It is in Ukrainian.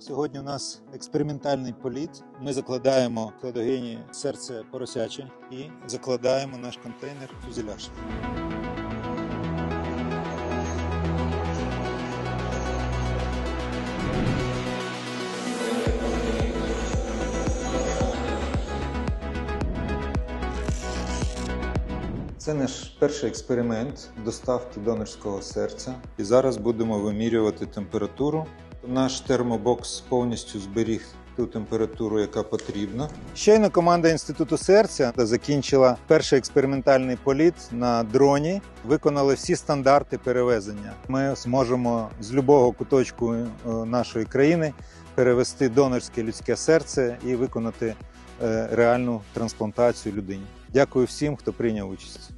Сьогодні у нас експериментальний політ. Ми закладаємо кладогені серце поросяче і закладаємо наш контейнер фюзеляж. Це наш перший експеримент доставки донорського серця. І зараз будемо вимірювати температуру. Наш термобокс повністю зберіг ту температуру, яка потрібна. Щойно команда інституту серця закінчила перший експериментальний політ на дроні. Виконали всі стандарти перевезення. Ми зможемо з будь-якого куточку е, нашої країни перевести донорське людське серце і виконати е, реальну трансплантацію людині. Дякую всім, хто прийняв участь.